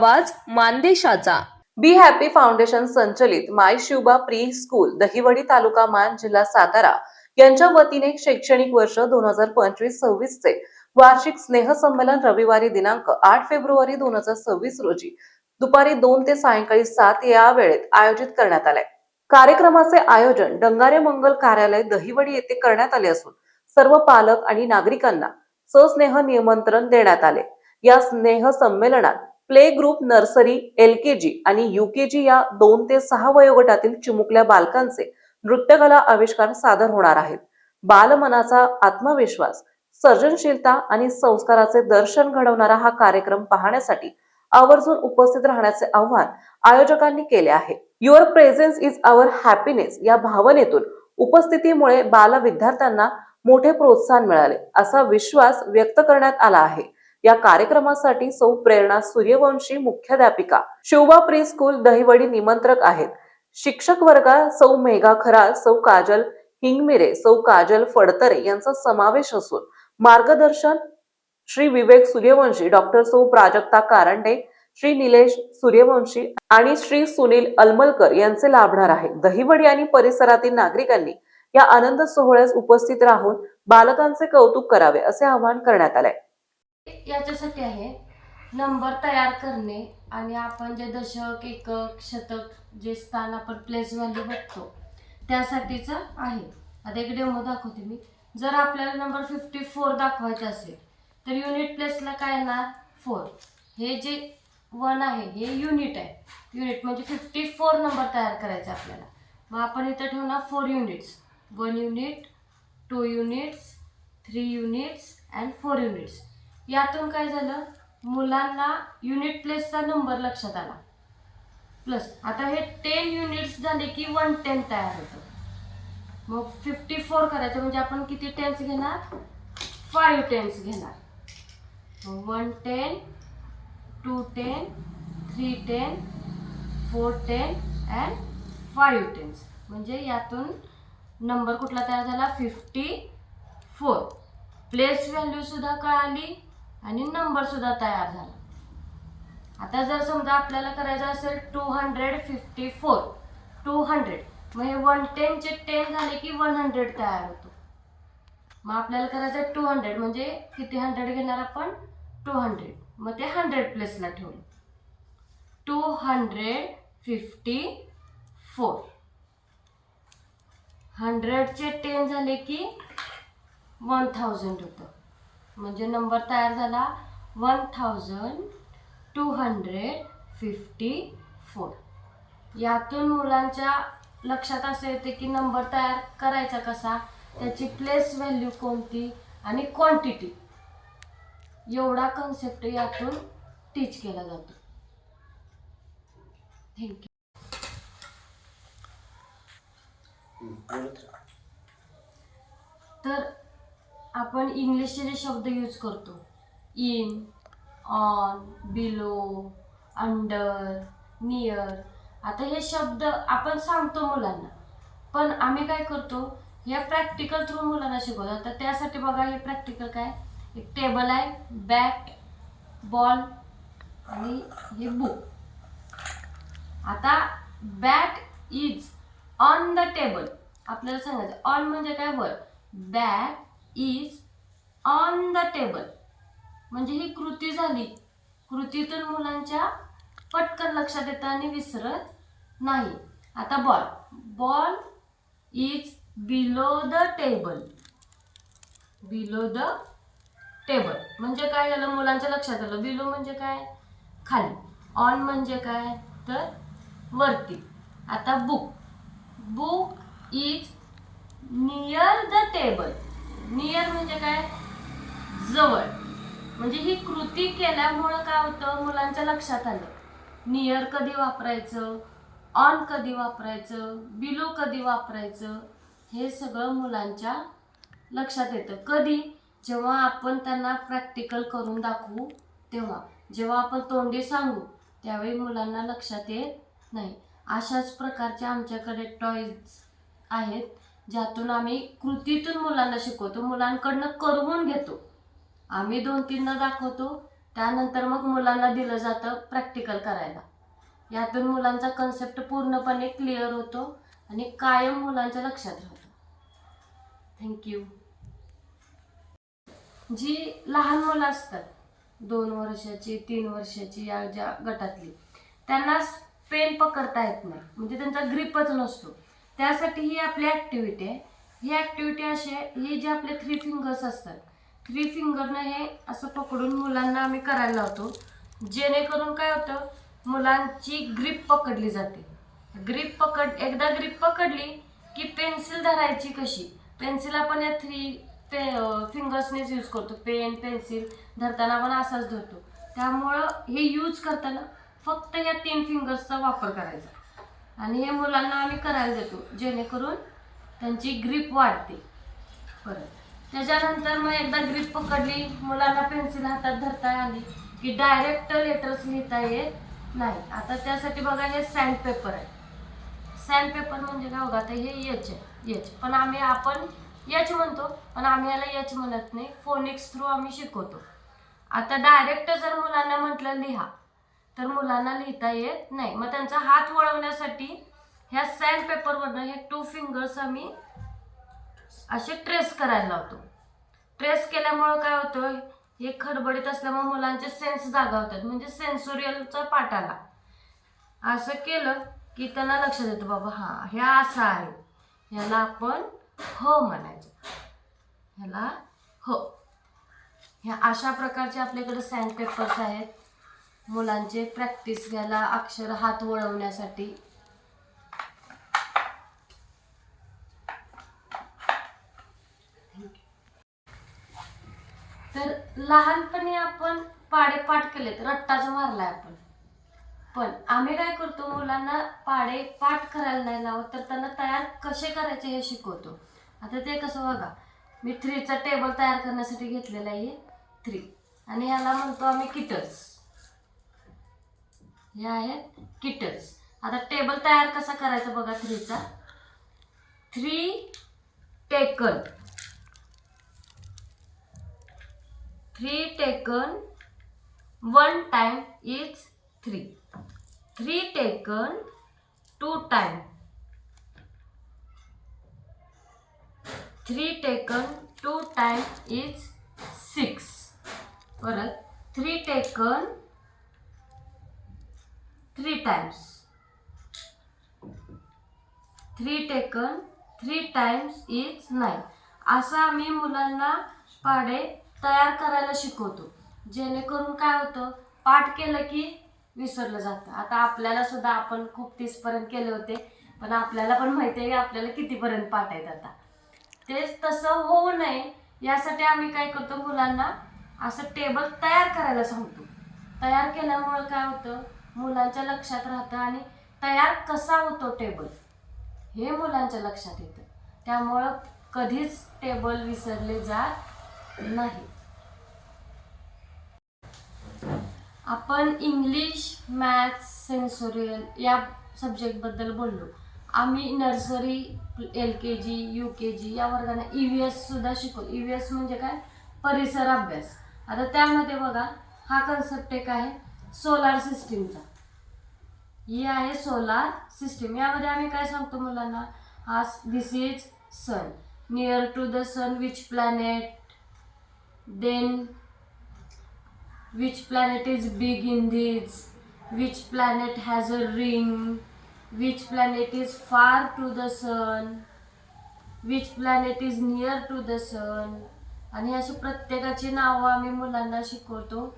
आवाज मानदेशाचा. बी happy foundation संचलित my Shivba pre school Dahiwadi taluka Man जिल्हा सातारा यांच्या वतीने शैक्षणिक वर्ष दोन हजार पंचवीस सव्वीस चे वार्षिक स्नेहसंमेलन रविवारी दिनांक आठ फेब्रुवारी दोन हजार सव्वीस रोजी दुपारी दोन ते सायंकाळी सात या वेळेत आयोजित करण्यात आले. कार्यक्रमाचे आयोजन डंगारे मंगल कार्यालय दहिवडी येथे करण्यात आले असून सर्व पालक आणि नागरिकांना सस्नेह निमंत्रण देण्यात आले. या स्नेह संमेलनात play group nursery L K G आणि यू के जी या दोन ते सहा वयोगटातील चिमुकल्या बालकांचे नृत्यकला आविष्कार सादर होणार आहेत. बालमनाचा आत्मविश्वास सर्जनशीलता आणि संस्काराचे दर्शन घडवणारा हा कार्यक्रम पाहण्यासाठी आवर्जून उपस्थित राहण्याचे आव्हान आयोजकांनी केले आहे. Your presence is our happiness या भावनेतून उपस्थितीमुळे बाल विद्यार्थ्यांना मोठे प्रोत्साहन मिळाले असा विश्वास व्यक्त करण्यात आला आहे. या कार्यक्रमासाठी सौ प्रेरणा सूर्यवंशी मुख्याध्यापिका शिवबा प्री स्कूल दहिवडी निमंत्रक आहेत. शिक्षक वर्गात सौ मेघा खराळ सौ काजल हिंगमिरे सौ काजल फडतरे यांचा समावेश असून मार्गदर्शन श्री विवेक सूर्यवंशी डॉक्टर सौ प्राजक्ता कारंडे श्री निलेश सूर्यवंशी आणि श्री सुनील अलमलकर यांचे लाभणार आहे दहिवडी आणि परिसरातील नागरिकांनी या आनंद सोहळ्यास उपस्थित राहून बालकांचे कौतुक करावे असे आवाहन करण्यात आले याच्यासाठी आहे. नंबर तयार करणे आणि आपण जे दशक एकक शतक जे स्थान आपण प्लेस व्हॅल्यू बघतो त्यासाठीचं आहे. आता एक डेमो दाखवते मी. जर आपल्याला नंबर फिफ्टी फोर दाखवायचा असेल तर युनिट प्लेसला काय येणार? फोर हे जे वन आहे हे युनिट आहे. युनिट म्हणजे फिफ्टी फोर नंबर तयार करायचा आपल्याला. मग आपण इथं ठेवणार four units one unit two units three units and four units यातून काय झालं? मुलांना युनिट प्लेसचा नंबर लक्षात आला. प्लस आता हे टेन युनिट्स झाले की वन टेन तयार होतं. मग फिफ्टी फोर करायचं म्हणजे आपण किती टेन्स घेणार? फाईव्ह टेन्स घेणार. One ten two ten three ten four ten and five tens म्हणजे यातून नंबर कुठला तयार झाला? फिफ्टी फोर प्लेस व्हॅल्यूसुद्धा कळाली. आणि नंबरसुद्धा तयार झाला. आता जर समजा आपल्याला करायचं असेल two hundred fifty four two hundred मग हे वन टेनचे टेन झाले की वन हंड्रेड तयार होतो. मग आपल्याला करायचं टू हंड्रेड म्हणजे किती हंड्रेड घेणार आपण? Two hundred. मग ते हंड्रेड प्लेसला ठेवलं. Two hundred fifty four. हंड्रेडचे ten झाले की वन थाउजंड होतं. म्हणजे नंबर तयार झाला one thousand two hundred fifty four. यातून मुलांच्या लक्षात असं येते की नंबर तयार करायचा कसा त्याची प्लेस व्हॅल्यू कोणती आणि क्वांटिटी एवढा कन्सेप्ट यातून टीच केला जातो. थँक्यू तर आपण इंग्लिशचे जे शब्द यूज करतो in on below under near आता हे शब्द आपण सांगतो मुलांना. पण आम्ही काय करतो या प्रॅक्टिकल थ्रू मुलांना शिकवतो. तर त्यासाठी बघा हे प्रॅक्टिकल काय? एक टेबल आहे बॅट बॉल आणि हे बुक आता bat is on the table आपल्याला सांगायचं ऑन म्हणजे काय? वर. Bat is on the table म्हणजे ही कृती झाली. कृतीतून मुलांच्या पटकन लक्षात येतं आणि विसरत नाही. आता ball ball is below the table below the table म्हणजे काय झालं? मुलांच्या लक्षात आलं. बिलो म्हणजे काय? खाली. ऑन म्हणजे काय? तर वरती. आता book book is near the table near म्हणजे काय? जवळ. म्हणजे ही कृती केल्यामुळं काय होतं? मुलांच्या लक्षात आलं. नियर कधी वापरायचं? ऑन कधी वापरायचं? बिलो कधी वापरायचं? हे सगळं मुलांच्या लक्षात येतं. कधी? जेव्हा आपण त्यांना प्रॅक्टिकल करून दाखवू तेव्हा. जेव्हा आपण तोंडी सांगू त्यावेळी मुलांना लक्षात येत नाही. अशाच प्रकारचे आमच्याकडे टॉईज आहेत. ज्यातून आम्ही कृतीतून मुलांना शिकवतो मुलांकडनं करवून घेतो. आम्ही दोन तीनदा दाखवतो त्यानंतर मग मुलांना दिलं जातं प्रॅक्टिकल करायला. यातून मुलांचा कन्सेप्ट पूर्णपणे क्लिअर होतो आणि कायम मुलांच्या लक्षात राहतो. थँक्यू जी लहान मुलं असतात दोन वर्षाची तीन वर्षाची या ज्या गटातली त्यांना पेन पकडता येत नाही. म्हणजे त्यांचा ग्रीपच नसतो. त्यासाठी ही आपली ॲक्टिव्हिटी आहे. ही ॲक्टिव्हिटी अशी आहे ही जे आपले थ्री फिंगर्स असतात. थ्री फिंगरनं हे असं पकडून मुलांना आम्ही करायला लावतो. जेणेकरून काय होतं मुलांची ग्रीप पकडली जाते. ग्रीप पकड एकदा ग्रीप पकडली की पेन्सिल धरायची कशी? पेन्सिल आपण या थ्री पे फिंगर्सनेच यूज करतो. पेन पेन्सिल धरताना आपण असाच धरतो. त्यामुळं हे यूज करताना फक्त या तीन फिंगर्सचा वापर करायचा. आणि हे मुलांना आम्ही करायला देतो. जेणेकरून त्यांची ग्रीप वाढते. परत त्याच्यानंतर मग एकदा ग्रीप पकडली मुलांना पेन्सिल हातात धरता आली की डायरेक्ट लेटर्स लिहिता येत नाही. आता त्यासाठी बघा हे सँड पेपर आहे. सँड पेपर म्हणजे काय बघा आता हे यच आहे. यच पण आम्ही आपण यच म्हणतो पण आम्ही याला यच म्हणत नाही. फोनिक्स थ्रू आम्ही शिकवतो. आता डायरेक्ट जर मुलांना म्हटलं लिहा तर मुलांना लिहिता येत नाही. मग त्यांचा हात वळवण्यासाठी ह्या सँड पेपरवरनं हे टू फिंगर्स आम्ही असे ट्रेस करायला लावतो. ट्रेस केल्यामुळं काय होतं हे खडबडीत असल्यामुळे मुलांचे सेन्स जागा होतात. म्हणजे सेन्सोरियलचा पाठ आला. असं केलं की त्यांना लक्षात येतं बाबा हां हे असं आहे. ह्याला आपण हो म्हणायचं. ह्याला हो. ह्या अशा प्रकारचे आपल्याकडे सँड पेपर्स आहेत. मुलांचे प्रॅक्टिस घ्यायला अक्षर हात वळवण्यासाठी. तर लहानपणी आपण पाडे पाठ केलेत रट्टाचं मारलाय आपण. पण आम्ही काय करतो मुलांना पाडे पाठ करायला नाही लावत तर त्यांना तयार कसे करायचे हे शिकवतो. आता ते कसं बघा मी थ्रीचा टेबल तयार करण्यासाठी घेतलेला आहे थ्री आणि याला म्हणतो आम्ही किटल्स. हे आहेत किटल्स आता टेबल तयार कसा करायचा बघा थ्रीचा. Three taken three taken one time is three three taken two time three taken two time is six परत three taken three times three taken three times is nine असं आम्ही मुलांना पाढे तयार करायला शिकवतो. जेणेकरून काय होतं पाठ केलं की विसरलं जातं. आता आपल्याला सुद्धा आपण खूप तीसपर्यंत केले होते पण आपल्याला पण माहिती आहे की आपल्याला कितीपर्यंत पाठ आहेत आता. तेच तसं होऊ नये यासाठी आम्ही काय करतो मुलांना असं टेबल तयार करायला सांगतो. तयार केल्यामुळं काय होतं मुलांच्या लक्षात राहतं आणि तयार कसा होतो टेबल हे मुलांच्या लक्षात येतं. त्यामुळं कधीच टेबल विसरले जात नाही. आपण इंग्लिश मॅथ्स सेन्सोरियल या सब्जेक्टबद्दल बोललो. आम्ही nursery L K G U K G या वर्गाने ई व्ही एससुद्धा शिकवतो ई व्ही एस म्हणजे काय? परिसर अभ्यास. आता त्यामध्ये बघा हा कन्सेप्ट एक आहे. सोलार सिस्टीमचा ही आहे सोलार सिस्टीम यामध्ये आम्ही काय सांगतो मुलांना? हा this is sun near to the sun which planet then which planet is big in these which planet has a ring which planet is far to the sun which planet is near to the sun आणि असे प्रत्येकाची नावं आम्ही मुलांना शिकवतो.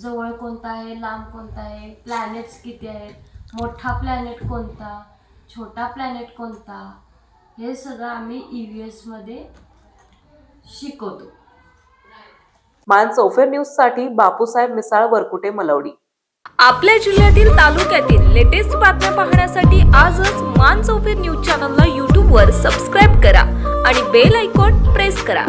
जवळ कोणता आहे लांब कोणता आहे प्लॅनेट्स किती आहेत मोठा प्लॅनेट कोणता छोटा प्लॅनेट कोणता हे सगळं आम्ही ई व्ही एसमध्ये शिकवतो. मान चौफेर न्यूजसाठी बापूसाहेब मिसाळ वरकुटे मलवडी. आपल्या जिल्ह्यातील तालुक्यातील लेटेस्ट बातम्या पाहण्यासाठी आजच मान चौफेर न्यूज चॅनलला यूट्यूबवर सबस्क्राईब करा आणि बेल आयकॉन प्रेस करा.